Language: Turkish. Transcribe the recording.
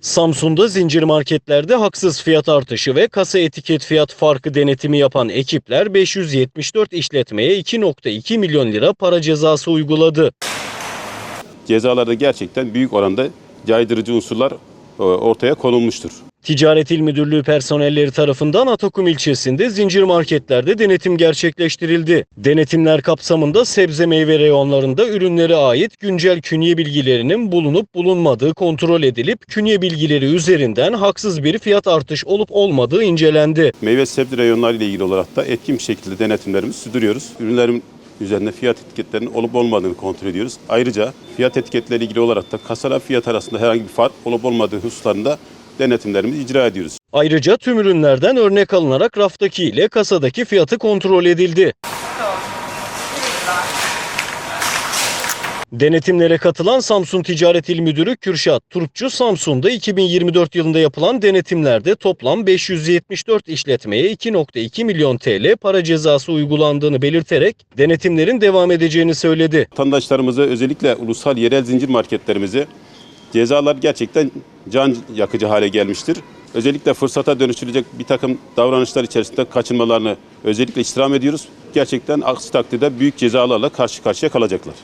Samsun'da zincir marketlerde haksız fiyat artışı ve kasa etiket fiyat farkı denetimi yapan ekipler 574 işletmeye 2.2 milyon lira para cezası uyguladı. cezalarda gerçekten büyük oranda caydırıcı unsurlar e, ortaya konulmuştur. Ticaret İl Müdürlüğü personelleri tarafından Atakum ilçesinde zincir marketlerde denetim gerçekleştirildi. Denetimler kapsamında sebze meyve reyonlarında ürünlere ait güncel künye bilgilerinin bulunup bulunmadığı kontrol edilip künye bilgileri üzerinden haksız bir fiyat artış olup olmadığı incelendi. Meyve sebze reyonları ile ilgili olarak da etkin bir şekilde denetimlerimizi sürdürüyoruz. Ürünlerin üzerinde fiyat etiketlerinin olup olmadığını kontrol ediyoruz. Ayrıca fiyat etiketleriyle ilgili olarak da kasalar fiyat arasında herhangi bir fark olup olmadığı hususlarında denetimlerimizi icra ediyoruz. Ayrıca tüm ürünlerden örnek alınarak raftaki ile kasadaki fiyatı kontrol edildi. Denetimlere katılan Samsun Ticaret İl Müdürü Kürşat Turpçu, Samsun'da 2024 yılında yapılan denetimlerde toplam 574 işletmeye 2.2 milyon TL para cezası uygulandığını belirterek denetimlerin devam edeceğini söyledi. Vatandaşlarımıza özellikle ulusal yerel zincir marketlerimizi cezalar gerçekten can yakıcı hale gelmiştir. Özellikle fırsata dönüştürecek bir takım davranışlar içerisinde kaçınmalarını özellikle istirham ediyoruz. Gerçekten aksi takdirde büyük cezalarla karşı karşıya kalacaklar.